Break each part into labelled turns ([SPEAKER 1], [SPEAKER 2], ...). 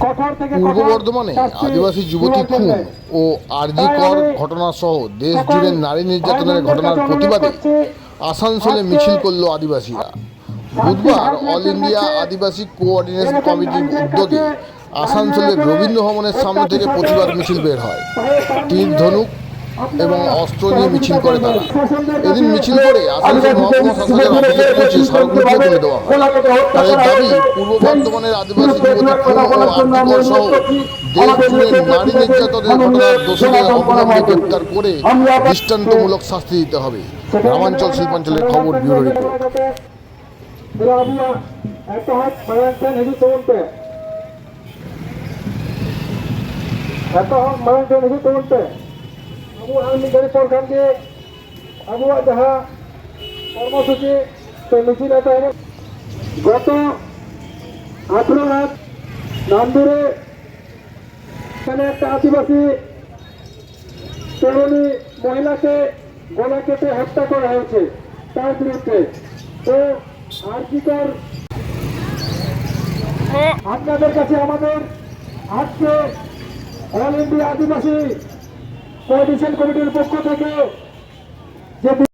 [SPEAKER 1] পূর্ব বর্ধমানে আদিবাসী যুবতী খুন। ও আরজিকর ঘটনা সহ দেশ জুড়ে নারী নির্যাতনের ঘটনার প্রতিবাদে আসানসোলে মিছিল করল আদিবাসীরা। বুধবার অল ইন্ডিয়া আদিবাসী কোঅর্ডিনেশন কমিটির উদ্যোগে আসানসোলের রবীন্দ্র ভবনের সামনে থেকে প্রতিবাদ মিছিল বের হয়। তীর ধনুক এবং অস্ত্র নিয়ে মিছিল করে তারা। এদিন মিছিল করে তুলে দেওয়া। হয় তাদের দাবি পূর্ব বর্ধমানের আদিবাসী যুবতী খুন ও আর্থিকর সহ দেশ জুড়ে নারী নির্যাতনের ঘটনার দোষীদের অবিলম্বে গ্রেপ্তার করে দৃষ্টান্তমূলক শাস্তি দিতে হবে। গ্রামাঞ্চল শিল্পাঞ্চলের খবর ব্যুরো রিপোর্ট।
[SPEAKER 2] একটা হাত মারান্তেন হিজু তৌনতে একটা হাত মারান্তেন হিজু তৌনতে ᱟᱵᱚ ᱟᱨ ᱢᱤᱫ ᱜᱷᱟᱹᱲᱤᱡ ᱯᱚᱨ ᱠᱷᱟᱱ ᱜᱮ ᱟᱵᱚᱣᱟᱜ ᱡᱟᱦᱟᱸ কর্মসূচি সে মিছিল এটা হবে গত আঠেরো রাত নান্দুরে এখানে একটা আদিবাসী তরুণী মহিলাকে গলা কেটে হত্যা করা হয়েছে তার বিরুদ্ধে তো আর্জিকর আপনাদের কাছে আমাদের আজকে অল ইন্ডিয়া আদিবাসী কোঅর্ডিনেশন কমিটির পক্ষ থেকে যে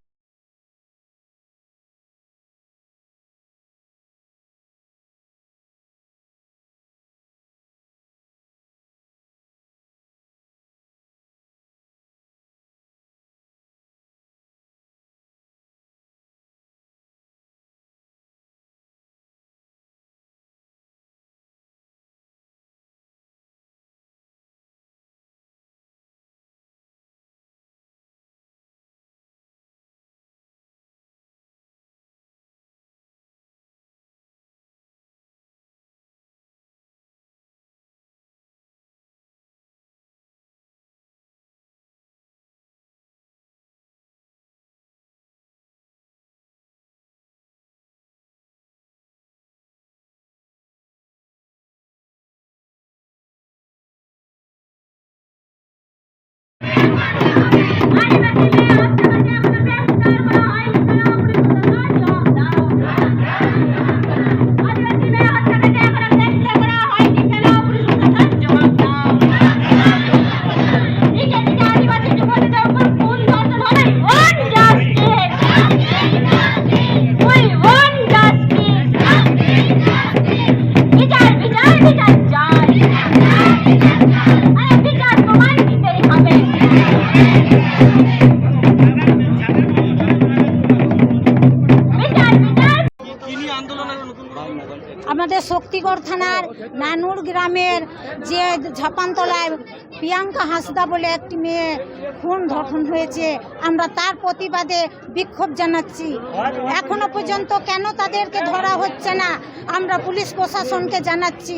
[SPEAKER 3] Thank you.
[SPEAKER 4] আমাদের শক্তিগড় থানার নানুর গ্রামের যে ঝপানতলায় প্রিয়াঙ্কা হাসদা বলে একটি মেয়ে খুন ধর্ষণ হয়েছে, আমরা তার প্রতিবাদে বিক্ষোভ জানাচ্ছি। এখনও পর্যন্ত কেন তাদেরকে ধরা হচ্ছে না, আমরা পুলিশ প্রশাসনকে জানাচ্ছি।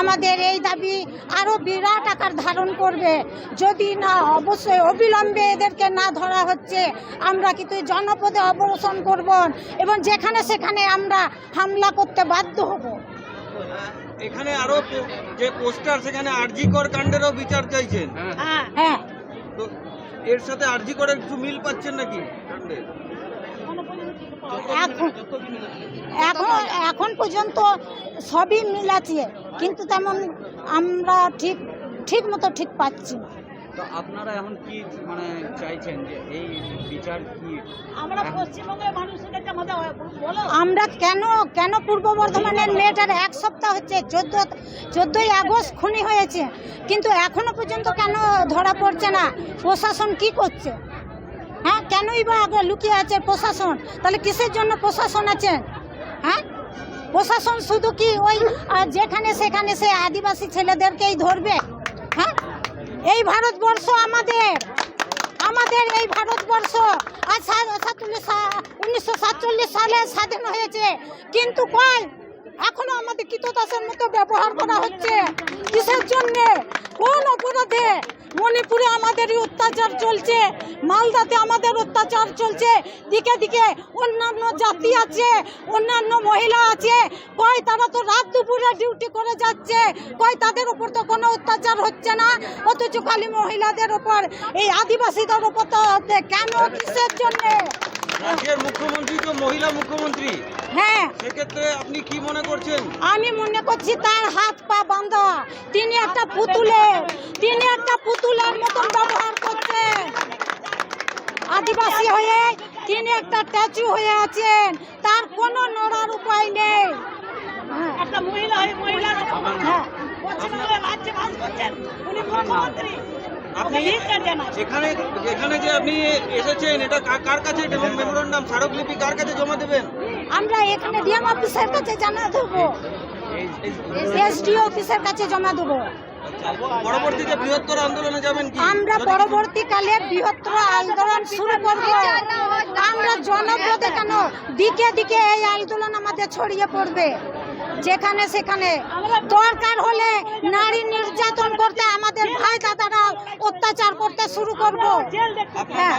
[SPEAKER 4] আমাদের এই দাবি আরও বিরাট আকার ধারণ করবে। যদি না অবশ্যই অবিলম্বে এদেরকে না ধরা হচ্ছে আমরা কিন্তু জনপদে অবরোধন করব এবং যেখানে সেখানে আমরা হামলা করতে বাধ্য হব।
[SPEAKER 5] এখানে আরও যে পোস্টার সেখানে আরজি কর কাণ্ডেরও বিচার চাইছেন।
[SPEAKER 4] হ্যাঁ।
[SPEAKER 5] তো এর সাথে আরজি করের কিছু মিল পাচ্ছেন নাকি কাণ্ডের
[SPEAKER 4] এখন এখন এখন পর্যন্ত সবই মিল আছে। কিন্তু তেমন আমরা ঠিক ঠিক মতো ঠিক পাচ্ছি না।
[SPEAKER 6] তো আপনারা এখন কি মানে চাইছেন যে এই বিচার কি
[SPEAKER 4] আমরা পশ্চিমবঙ্গের মানুষের কাছে আমাদের বলো। আমরা কেন কেন পূর্ব বর্ধমানের মেয়েটার এক সপ্তাহ হচ্ছে চোদ্দ চোদ্দোই আগস্ট খুনি হয়েছে কিন্তু এখনও পর্যন্ত কেন ধরা পড়ছে না? প্রশাসন কি করছে? হ্যাঁ কেনই বা আগে লুকিয়ে আছে প্রশাসন? তাহলে কিসের জন্য প্রশাসন আছে? হ্যাঁ? প্রশাসন শুধু কি ওই যেখানে সেখানে সে আদিবাসী ছেলেদেরকেই ধরবে? হ্যাঁ? এই ভারতবর্ষ আমাদের। আমাদের এই ভারতবর্ষ। আজ উনিশশো সাতচল্লিশ সালে স্বাধীন হয়েছে। কিন্তু কয় এখনও আমাদের কীতদাসের মতো ব্যবহার করা হচ্ছে। কিসের জন্যে? কোন অপরাধে? মণিপুরে আমাদেরই অত্যাচার চলছে, মালদাতে আমাদের অত্যাচার চলছে, দিকে দিকে অন্যান্য জাতি আছে, অন্যান্য মহিলা আছে, কয় তারা তো রাত দুপুরে ডিউটি করে যাচ্ছে, কয় তাদের উপর তো কোনো অত্যাচার হচ্ছে না, অথচ খালি মহিলাদের ওপর এই আদিবাসীদের উপর তো। কেন কিসের জন্যে
[SPEAKER 5] মুখ্যমন্ত্রী তো মহিলা মুখ্যমন্ত্রী
[SPEAKER 4] হ্যাঁ।
[SPEAKER 5] সেক্ষেত্রে আপনি কি মনে করছেন?
[SPEAKER 4] আমি মনে করছি তার হাত পা বাঁধা একটা পুতুলে তিনি একটা পুতুলের মতন ব্যবহার করছে আদিবাসী হয়ে তিনি একটা স্ট্যাচু হয়ে আছেন। তার কোনো নড়ার উপায় নেই।
[SPEAKER 7] একটা মহিলা হয়ে মহিলার
[SPEAKER 4] হ্যাঁ।
[SPEAKER 7] পশ্চিমবঙ্গে রাজ্যে বাস করছেন। উনি মুখ্যমন্ত্রী।
[SPEAKER 5] আপনি
[SPEAKER 7] আপনি ধিক্কার জানান
[SPEAKER 5] এখানে এখানে যে আপনি এসেছেন এটা কার- কার কাছে? মেমোরান্ডাম স্মারকলিপি কার কাছে জমা দেবেন?
[SPEAKER 4] আমরা এখানে ডিএম অফিসের কাছে জানা দেবো। এসডি অফিসের কাছে জমা দেবো।
[SPEAKER 5] পরবর্তীতে বৃহত্তর আন্দোলনে যাবেন
[SPEAKER 4] আমরা পরবর্তীকালে বৃহত্তর আন্দোলন শুরু করব। আমরা জনপদে কেন দিকে দিকে এই আন্দোলন আমাদের ছড়িয়ে পড়বে? যেখানে সেখানে দরকার হলে নারী নির্যাতন করতে আমাদের ভাই দাদারা অত্যাচার করতে শুরু করব। হ্যাঁ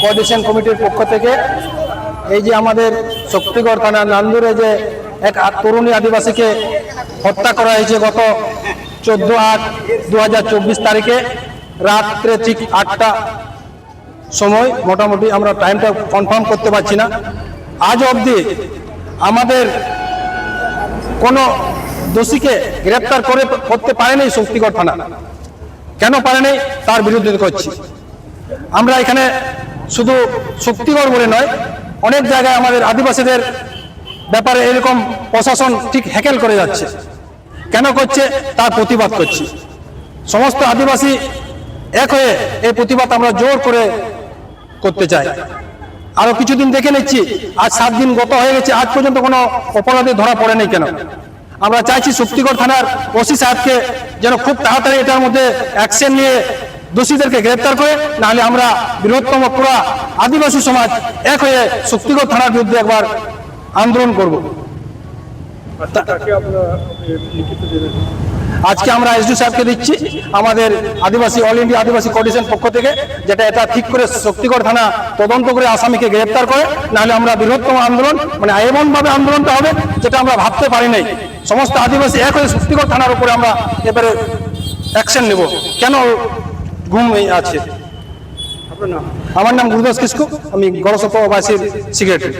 [SPEAKER 8] কোঅর্ডিনেশন কমিটির পক্ষ থেকে এই যে আমাদের শক্তিগড় থানার নান্দুরে যে এক তরুণী আদিবাসীকে হত্যা করা হয়েছে গত চোদ্দ আট দু তারিখে, রাত্রে ঠিক আটটা সময় মোটামুটি আমরা টাইমটা কনফার্ম করতে পারছি না। আজ অবধি আমাদের কোনো দোষীকে গ্রেপ্তার করে করতে পারেনি শক্তিগড় থানা। কেন পারেনি? তার বিরুদ্ধে করছি। আমরা এখানে শুধু শক্তিগড় বলে নয়, অনেক জায়গায় আমাদের আদিবাসীদের ব্যাপারে এরকম প্রশাসন ঠিক হ্যাকেল করে যাচ্ছে। কেন করছে? তার প্রতিবাদ করছি। সমস্ত আদিবাসী এক হয়ে এই প্রতিবাদ আমরা জোর করে করতে চাই। আরও কিছুদিন দেখে নিচ্ছি, আজ সাত দিন গত হয়ে গেছে, আজ পর্যন্ত কোনো অপরাধী ধরা পড়ে পড়েনি কেন? আমরা চাইছি শক্তিগড় থানার ওসি সাহেবকে যেন খুব তাড়াতাড়ি এটার মধ্যে অ্যাকশন নিয়ে দোষীদেরকে গ্রেপ্তার করে নাহলে আমরা বৃহত্তম পুরা আদিবাসী সমাজ এক হয়ে শক্তিগড় থানার বিরুদ্ধে একবার আন্দোলন করব। আজকে আমরা এসডি সাহেবকে দিচ্ছি আমাদের Adivasi all India Adivasi coordination পক্ষ থেকে যেটা এটা ঠিক করে শক্তিগড় থানা তদন্ত করে আসামিকে গ্রেপ্তার করে নাহলে আমরা বৃহত্তম আন্দোলন মানে এমন ভাবে আন্দোলনটা হবে যেটা আমরা ভাবতে পারি নাই। সমস্ত আদিবাসী এক হয়ে শক্তিগড় থানার উপরে আমরা এবারে অ্যাকশন নেব। কেন ঘুম এই আছে। আমার নাম গুরুদাস কিসকু আমি গড়সপাবাসীর সেক্রেটারি